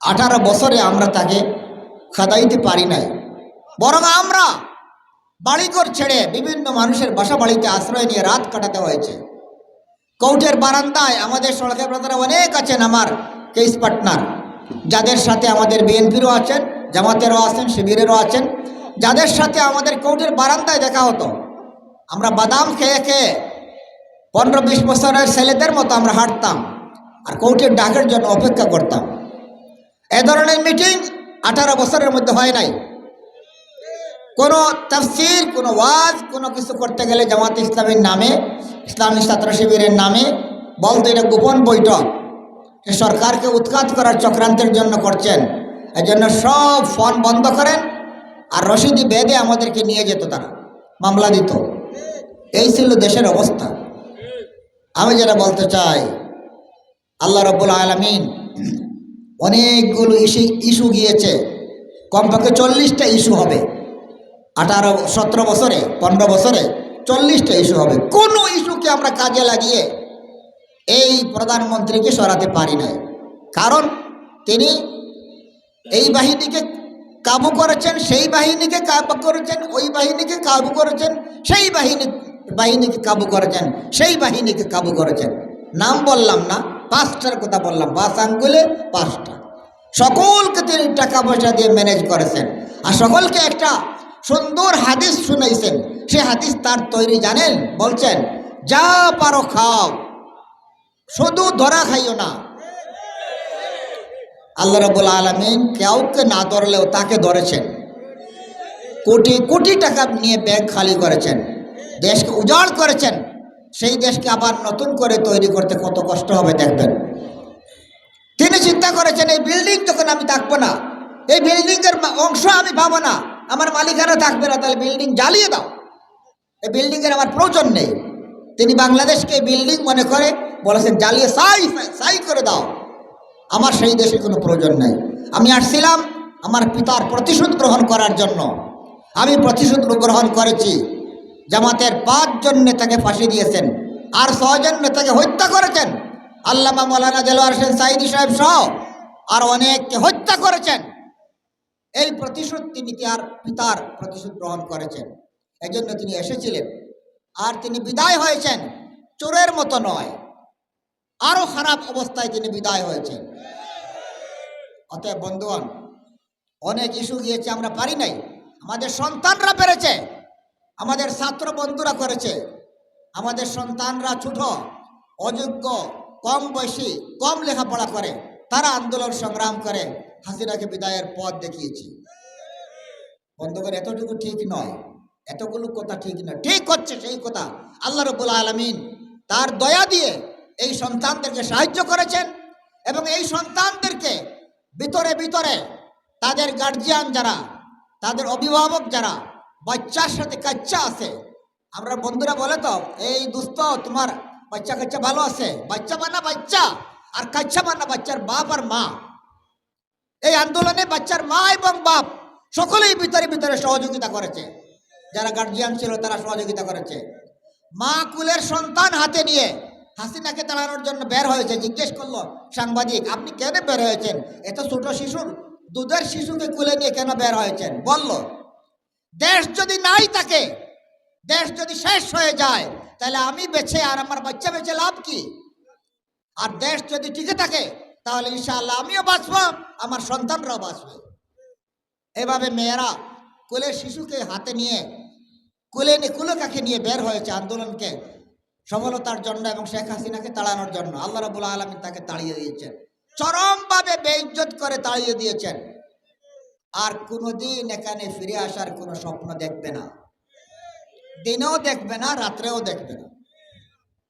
আঠারো বছরে আমরা তাকে খাদাইতে পারি নাই। বরং আমরা বাড়িঘর ছেড়ে বিভিন্ন মানুষের বাসা বাড়িতে আশ্রয় নিয়ে রাত কাটাতে হয়েছে। কৌটের বারান্দায় আমাদের সড়কের ব্রাদারা অনেক আছেন আমার কেস পার্টনার। যাদের সাথে আমাদের বিএনপিরও আছেন, জামাতেরও আছেন, শিবিরেরও আছেন, যাদের সাথে আমাদের কৌটের বারান্দায় দেখা হতো। আমরা বাদাম খেয়ে খেয়ে পনেরো বিশ বছরের ছেলেদের মতো আমরা হাঁটতাম আর কৌটের ডাকের জন্য অপেক্ষা করতাম। এ ধরনের মিটিং আঠারো বছরের মধ্যে হয় নাই। কোনো তফসির, কোনো ওয়াজ, কোনো কিছু করতে গেলে জামাত ইসলামের নামে, ইসলামী ছাত্র শিবিরের নামে বলতে এটা গোপন বৈঠক। সরকারকে উৎখাত করার চক্রান্তের জন্য করছেন। এই জন্য সব ফোন বন্ধ করেন আর রশিদি বেদে আমাদেরকে নিয়ে যেত তারা, মামলা দিত। এই ছিল দেশের অবস্থা। আমি যেটা বলতে চাই, আল্লাহ রব্বুল আলমিন অনেকগুলো ইস্যু ইস্যু গিয়েছে। কমপক্ষে চল্লিশটা ইস্যু হবে। আঠারো, সতেরো বছরে, পনেরো বছরে চল্লিশটা ইস্যু হবে। কোনো ইস্যুকে আমরা কাজে লাগিয়ে এই প্রধানমন্ত্রীকে সরাতে পারি না কারণ তিনি এই বাহিনীকে কাবু করেছেন, সেই বাহিনীকে কাবু করেছেন, ওই বাহিনীকে কাবু করেছেন, সেই বাহিনী, বাহিনীকে কাবু করেছেন, সেই বাহিনীকে কাবু করেছেন। নাম বললাম না। পাঁচটার কথা বললাম, পাঁচ আঙ্গুলে পাঁচটা। সকলকে তিনি টাকা পয়সা দিয়ে ম্যানেজ করেছেন। আর সকলকে একটা সুন্দর হাদিস শুনাইছেন। সে হাদিস তার তৈরি, জানেন? বলছেন, যা পারো খাও, শুধু ধরা খাইও না। আল্লাহ রবুল আলমিন কাউকে না ধরলেও তাকে ধরেছেন। কোটি কোটি টাকা নিয়ে ব্যাংক খালি করেছেন। দেশকে উজাড় করেছেন। সেই দেশকে আবার নতুন করে তৈরি করতে কত কষ্ট হবে দেখবেন। তিনি চিন্তা করেছেন, এই বিল্ডিং যখন আমি থাকব না। এই বিল্ডিংয়ের অংশ আমি পাবো না। আমার মালিকানা থাকবে না, তাহলে বিল্ডিং জ্বালিয়ে দাও। এই বিল্ডিংয়ের আমার প্রয়োজন নেই। তিনি বাংলাদেশকে বিল্ডিং মনে করে বলেছেন, জ্বালিয়ে সাই সাই করে দাও। আমার সেই দেশে কোনো প্রয়োজন নাই। আমি আসছিলাম আমার পিতার প্রতিশোধ গ্রহণ করার জন্য। আমি প্রতিশোধ গ্রহণ করেছি। জামাতের পাঁচজন নেতাকে ফাঁসি দিয়েছেন আর ছজন নেতাকে হত্যা করেছেন। আল্লামা মৌলানা দেলোয়ার হোসেন সাইদি সাহেব সহ আর অনেককে হত্যা করেছেন। এই প্রতিশোধ তিনি তার পিতার প্রতিশোধ গ্রহণ করেছেন? এই জন্য তিনি এসেছিলেন। আর তিনি বিদায় হয়েছেন। চোরের মতো নয়। আরও খারাপ অবস্থায় তিনি বিদায় হয়েছেন। অতএব বন্ধুগণ, অনেক ইস্যু গিয়েছে, আমরা পারি নাই। আমাদের সন্তানরা পেরেছে। আমাদের ছাত্র বন্ধুরা করেছে। আমাদের সন্তানরা ছোট, অযোগ্য, কম বয়সী, কম লেখাপড়া করে, তারা আন্দোলন সংগ্রাম করে, হাসিনাকে বিদায়ের পথ দেখিয়েছি। বন্ধুগণ, এতটুকু ঠিক নয়। এতগুলো কথা ঠিক নয়। ঠিক হচ্ছে সেই কথা। আল্লাহ রবুল আলমিন তার দয়া দিয়ে এই সন্তানদেরকে সাহায্য করেছেন এবং এই সন্তানদেরকে ভিতরে ভিতরে তাদের গার্জিয়ান যারা, তাদের অভিভাবক যারা বাচ্চার সাথে কাচ্চা আছে। আমরা বন্ধুরা বলে তো, এই দুস্থ তোমার বাচ্চা কাচ্চা ভালো আছে। বাচ্চা মানা বাচ্চা, আর কাচ্চা মানা বাচ্চার বাপ আর মা। এই আন্দোলনে বাচ্চার মা এবং বাপ সকলেই ভিতরে ভিতরে সহযোগিতা করেছে। যারা গার্জিয়ান ছিল, তারা সহযোগিতা করেছে। মা কুলের সন্তান হাতে নিয়ে হাসিনাকে তাড়ানোর জন্য বের হয়েছে। জিজ্ঞেস করল, সাংবাদিক, আপনি কেন বের হয়েছেন? এত ছোট শিশুর, দুধের শিশুকে কুলে নিয়ে কেন বের হয়েছেন? বলল দেশ যদি নাই থাকে, দেশ যদি শেষ হয়ে যায়, তাহলে আমি বেছে আর আমার বাচ্চা বেছে লাভ কি? আর দেশ যদি টিকে থাকে, তাহলে ইনশাআল্লাহ আমিও বাঁচব, আমার সন্তানরাও বাঁচবে। এভাবে মেয়েরা কোলের শিশুকে হাতে নিয়ে, কোলে কুলো কাকে নিয়ে বের হয়েছে আন্দোলনকে, সফলতার জন্য এবং শেখ হাসিনাকে তাড়ানোর জন্য। আল্লাহ রাবুল আলমিন তাকে তাড়িয়ে দিয়েছেন। চরমভাবে বেইজ্জত করে তাড়িয়ে দিয়েছেন। আর কোনোদিন এখানে ফিরে আসার কোনো স্বপ্ন দেখবে না। দিনেও দেখবে না, রাত্রেও দেখবে না।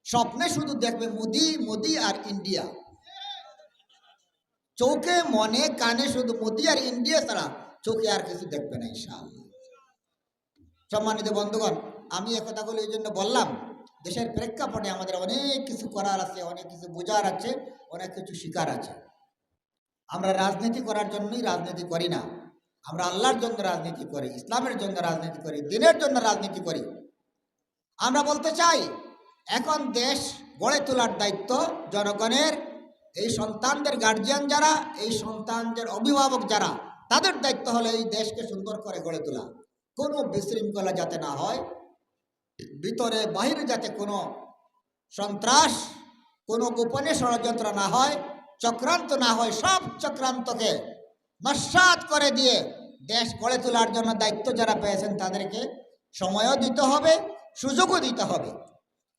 স্বপ্নে শুধু দেখবে মোদি মোদি আর ইন্ডিয়া। চোখে, মনে, কানে শুধু মোদি আর ইন্ডিয়া ছাড়া চোখে আর কিছু দেখবে না, ইনশাআল্লাহ। সম্মানিত বন্ধুগণ, আমি এ এই জন্য বললাম, দেশের প্রেক্ষাপটে আমাদের অনেক কিছু করার আছে, অনেক কিছু বোঝার আছে, অনেক কিছু শিকার আছে। আমরা রাজনীতি করার জন্যই রাজনীতি করি না। আমরা আল্লাহর জন্য রাজনীতি করি, ইসলামের জন্য রাজনীতি করি, দিনের জন্য রাজনীতি করি। আমরা বলতে চাই, এখন দেশ গড়ে তোলার দায়িত্ব জনগণের, এই সন্তানদের গার্জিয়ান যারা, এই সন্তানদের অভিভাবক যারা, তাদের দায়িত্ব হলো এই দেশকে সুন্দর করে গড়ে তোলা। কোনো বিশৃঙ্খলা যাতে না হয়, ভিতরে বাহিরে যাতে কোনো সন্ত্রাস, কোনো গোপনে ষড়যন্ত্র না হয়, চক্রান্ত না হয়, সব চক্রান্তকে নস্বাত করে দিয়ে দেশ গড়ে তোলার জন্য দায়িত্ব যারা পেয়েছেন তাদেরকে সময়ও দিতে হবে, সুযোগও দিতে হবে।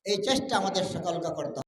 এই চেষ্টা আমাদের সকলকে করতে হবে।